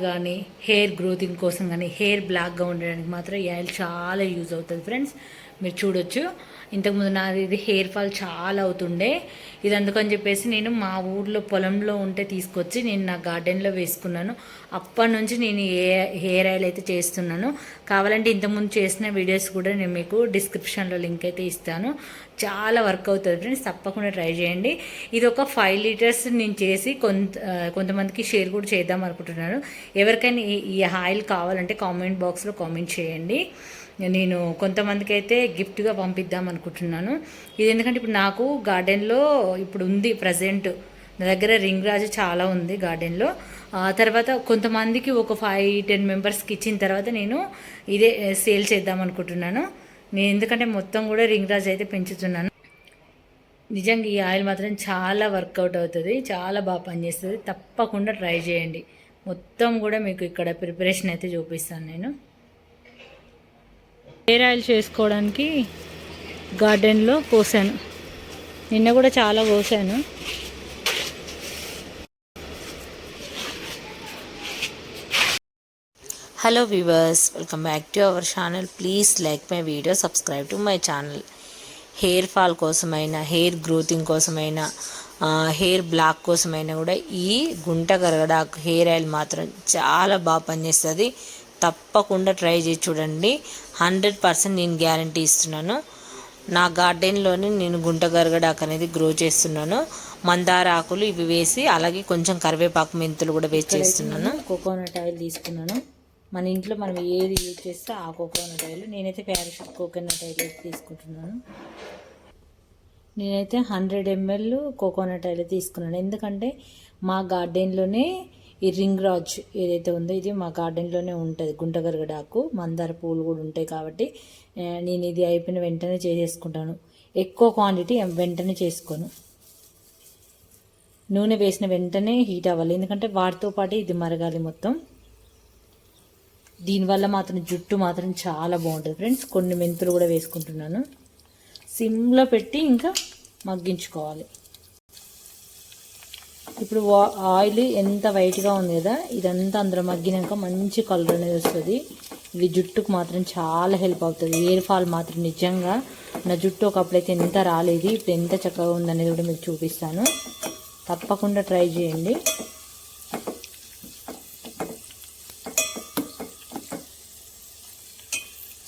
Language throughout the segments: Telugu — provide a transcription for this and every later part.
కానీ హెయిర్ గ్రోతింగ్ కోసం కానీ హెయిర్ బ్లాక్గా ఉండడానికి మాత్రం ఈ ఆయిల్ చాలా యూజ్ అవుతుంది. ఫ్రెండ్స్ మీరు చూడొచ్చు. ఇంతకుముందు నాది ఇది హెయిర్ ఫాల్ చాలా అవుతుండే. ఇది అందుకని చెప్పేసి నేను మా ఊర్లో పొలంలో ఉంటే తీసుకొచ్చి నేను నా గార్డెన్లో వేసుకున్నాను. అప్పటి నుంచి నేను ఏ హెయిర్ ఆయిల్ అయితే చేస్తున్నాను కావాలంటే ఇంతకుముందు చేసిన వీడియోస్ కూడా నేను మీకు డిస్క్రిప్షన్లో లింక్ అయితే ఇస్తాను. చాలా వర్క్ అవుతుంది ఫ్రెండ్స్ తప్పకుండా ట్రై చేయండి. ఇది ఒక ఫైవ్ లీటర్స్ నేను చేసి కొంత కొంతమందికి షేర్ కూడా చేద్దాం అనుకుంటున్నాను. ఎవరికైనా ఈ- ఈ ఆయిల్ కావాలంటే కామెంట్ బాక్స్లో కామెంట్ చేయండి. నేను కొంతమందికి అయితే గిఫ్ట్గా పంపిద్దాం అనుకుంటున్నాను. అనుకుంటున్నాను. ఇది ఎందుకంటే ఇప్పుడు నాకు గార్డెన్లో ఇప్పుడు ఉంది ప్రజెంట్. నా దగ్గర రింగ్ రాజు చాలా ఉంది గార్డెన్లో. ఆ తర్వాత కొంతమందికి ఒక ఫైవ్ టెన్ మెంబర్స్కి ఇచ్చిన తర్వాత నేను ఇదే సేల్ చేద్దాం అనుకుంటున్నాను. నేను ఎందుకంటే మొత్తం కూడా రింగ్ రాజు అయితే పెంచుతున్నాను. నిజంగా ఈ ఆయిల్ మాత్రం చాలా వర్కౌట్ అవుతుంది చాలా బాగా పనిచేస్తుంది. తప్పకుండా ట్రై చేయండి. మొత్తం కూడా మీకు ఇక్కడ ప్రిపరేషన్ అయితే చూపిస్తాను నేను. హెయిర్ ఆయిల్ చేసుకోవడానికి గార్డెన్లో కోసాను. నిన్న కూడా చాలా కోసాను. Hello viewers welcome back to our channel please like my video subscribe to my channel hair fall కోసమైనా హెయిర్ గ్రోతింగ్ కోసమైనా హెయిర్ బ్లాక్ కోసమైనా కూడా ఈ గుంట గరగడాకు హెయిర్ ఆయిల్ మాత్రం చాలా బాగా పనిచేస్తుంది. తప్పకుండా ట్రై చేసి చూడండి. హండ్రెడ్ పర్సెంట్ నేను గ్యారంటీ ఇస్తున్నాను. నా గార్డెన్లోనే నేను గుంట గరగడాకు అనేది గ్రో చేస్తున్నాను. మందార ఆకులు ఇవి వేసి అలాగే కొంచెం కరివేపాకు మెంతులు కూడా వేసి చేస్తున్నాను. కోకోనట్ ఆయిల్ తీసుకున్నాను. మన ఇంట్లో మనం ఏది యూజ్ చేస్తే ఆ కోకోనట్ ఆయిల్ నేనైతే ప్యారాషూట్ కోకోనట్ ఆయిల్ తీసుకుంటున్నాను. నేనైతే హండ్రెడ్ ఎంఎల్ కోకోనట్ ఆయిల్ తీసుకున్నాను. ఎందుకంటే మా గార్డెన్లోనే ఈ రింగ్ రాజ్ ఏదైతే ఉందో ఇది మా గార్డెన్లోనే ఉంటుంది. గుంటగరగడాకు మందార పూలు కూడా ఉంటాయి కాబట్టి నేను ఇది అయిపోయిన వెంటనే చేసేసుకుంటాను. ఎక్కువ క్వాంటిటీ వెంటనే చేసుకోను. నూనె వేసిన వెంటనే హీట్ అవ్వాలి. ఎందుకంటే వాటితో పాటు ఇది మరగాలి మొత్తం. దీనివల్ల మాత్రం జుట్టు మాత్రం చాలా బాగుంటుంది. ఫ్రెండ్స్ కొన్ని మెంతులు కూడా వేసుకుంటున్నాను. సిమ్లో పెట్టి ఇంకా మగ్గించుకోవాలి. ఇప్పుడు ఆయిల్ ఎంత వైట్గా ఉంది కదా ఇదంతా అందులో మగ్గినాక మంచి కలర్ అనేది వస్తుంది. ఇది జుట్టుకు మాత్రం చాలా హెల్ప్ అవుతుంది. హెయిర్ ఫాల్ మాత్రం నిజంగా నా జుట్టు ఒకప్పుడైతే ఎంత రాలేదు ఇప్పుడు ఎంత చక్కగా ఉందనేది కూడా మీకు చూపిస్తాను. తప్పకుండా ట్రై చేయండి.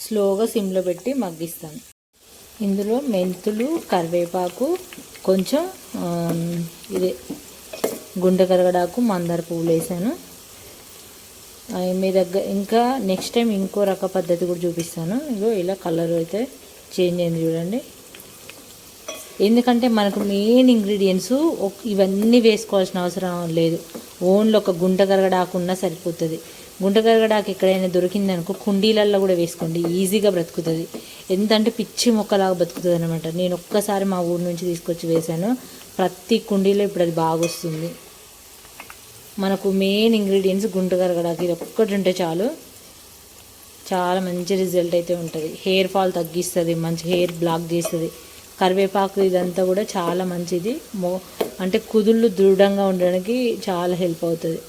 స్లోగా సిమ్లో పెట్టి మగ్గిస్తాను. ఇందులో మెంతులు కరివేపాకు కొంచెం ఇదే గుండె కరగడాకు మందార పువ్వులు వేసాను మీ దగ్గర ఇంకా నెక్స్ట్ టైం ఇంకో రక పద్ధతి కూడా చూపిస్తాను. ఇగో ఇలా కలర్ అయితే చేంజ్ అయింది చూడండి. ఎందుకంటే మనకు మెయిన్ ఇంగ్రీడియంట్స్ ఇవన్నీ వేసుకోవాల్సిన అవసరం లేదు. ఓన్లీ ఒక గుంట కరగడాకున్నా సరిపోతుంది. గుంట కరగడాకు ఎక్కడైనా దొరికిందనుకో కుండీలల్లో కూడా వేసుకోండి. ఈజీగా బ్రతుకుతుంది. ఎంత అంటే పిచ్చి మొక్కలాగా బ్రతుకుతుంది అనమాట నేను ఒక్కసారి మా ఊరు నుంచి తీసుకొచ్చి వేశాను. ప్రతి కుండీలో ఇప్పుడు అది బాగా వస్తుంది మనకు మెయిన్ ఇంగ్రీడియంట్స్ గుంట ఇది ఒక్కటి ఉంటే చాలు. చాలా మంచి రిజల్ట్ అయితే ఉంటుంది. హెయిర్ ఫాల్ తగ్గిస్తుంది మంచి హెయిర్ బ్లాక్ చేస్తుంది. కరివేపాకు ఇదంతా కూడా చాలా మంచిది. మో అంటే కుదుళ్ళు దృఢంగా ఉండడానికి చాలా హెల్ప్ అవుతుంది.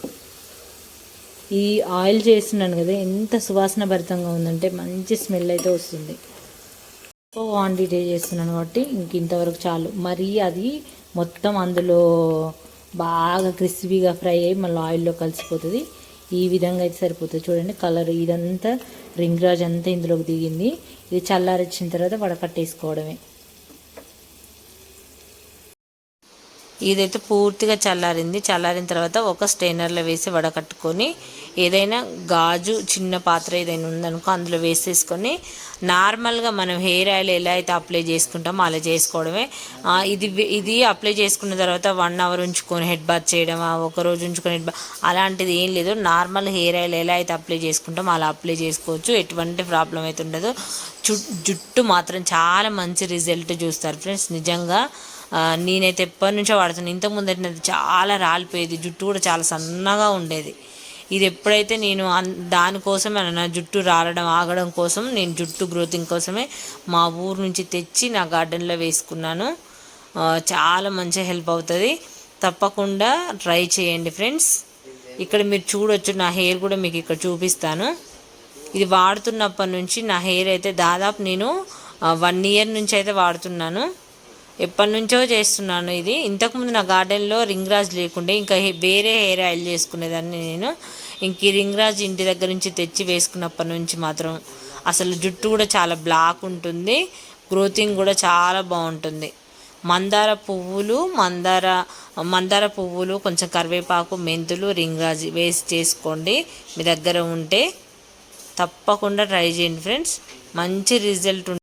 ఈ ఆయిల్ చేస్తున్నాను కదా ఎంత సువాసన భరితంగా ఉందంటే మంచి స్మెల్ అయితే వస్తుంది. ఎక్కువ క్వాంటిటీ చేస్తున్నాను కాబట్టి ఇంక ఇంతవరకు చాలు. మరీ అది మొత్తం అందులో బాగా క్రిస్పీగా ఫ్రై అయ్యి మళ్ళీ ఆయిల్లో కలిసిపోతుంది. ఈ విధంగా అయితే సరిపోతుంది. చూడండి కలర్ ఇదంతా రింగ్ రాజ్ అంతా ఇందులోకి దిగింది. ఇది చల్లారిచ్చిన తర్వాత వడకట్టేసుకోవడమే. ఇదైతే పూర్తిగా చల్లారింది. చల్లారిన తర్వాత ఒక స్టెయినర్లో వేసి వడకట్టుకొని ఏదైనా గాజు చిన్న పాత్ర ఏదైనా ఉందనుకో అందులో వేసేసుకొని నార్మల్గా మనం హెయిర్ ఆయిల్ ఎలా అయితే అప్లై చేసుకుంటామో అలా చేసుకోవడమే. ఇది ఇది అప్లై చేసుకున్న తర్వాత వన్ అవర్ ఉంచుకొని హెడ్ బాత్ చేయడం ఒక రోజు ఉంచుకొని హెడ్ బాత్ అలాంటిది ఏం లేదు. నార్మల్ హెయిర్ ఆయిల్ ఎలా అయితే అప్లై చేసుకుంటామో అలా అప్లై చేసుకోవచ్చు. ఎటువంటి ప్రాబ్లం అయితే ఉండదు. జు- జుట్టు మాత్రం చాలా మంచి రిజల్ట్ చూస్తారు ఫ్రెండ్స్. నిజంగా నేనైతే ఎప్పటి నుంచో వాడుతాను ఇంతకుముందు అయితే చాలా రాలిపోయేది. జుట్టు కూడా చాలా సన్నగా ఉండేది. ఇది ఎప్పుడైతే నేను దానికోసమే నా జుట్టు రాలడం ఆగడం కోసం నేను జుట్టు గ్రోతింగ్ కోసమే మా ఊరు నుంచి తెచ్చి నా గార్డెన్లో వేసుకున్నాను. చాలా మంచిగా హెల్ప్ అవుతుంది. తప్పకుండా ట్రై చేయండి ఫ్రెండ్స్. ఇక్కడ మీరు చూడొచ్చు నా హెయిర్ కూడా మీకు ఇక్కడ చూపిస్తాను. ఇది వాడుతున్నప్పటి నుంచి నా హెయిర్ అయితే దాదాపు నేను వన్ ఇయర్ నుంచి అయితే వాడుతున్నాను. ఎప్పటి నుంచో చేస్తున్నాను ఇది. ఇంతకుముందు నా గార్డెన్లో రింగ్ రాజ్ లేకుండే ఇంకా వేరే హెయిర్ ఆయిల్ చేసుకునేదాన్ని నేను. ఇంక ఈ రింగ్ రాజ్ ఇంటి దగ్గర నుంచి తెచ్చి వేసుకున్నప్పటి నుంచి మాత్రం అసలు జుట్టు కూడా చాలా బ్లాక్ ఉంటుంది గ్రోతింగ్ కూడా చాలా బాగుంటుంది. మందార పువ్వులు మందార మందార పువ్వులు కొంచెం కరివేపాకు మెంతులు రింగాజి వేసి చేసుకోండి. మీ దగ్గర ఉంటే తప్పకుండా ట్రై చేయండి ఫ్రెండ్స్. మంచి రిజల్ట్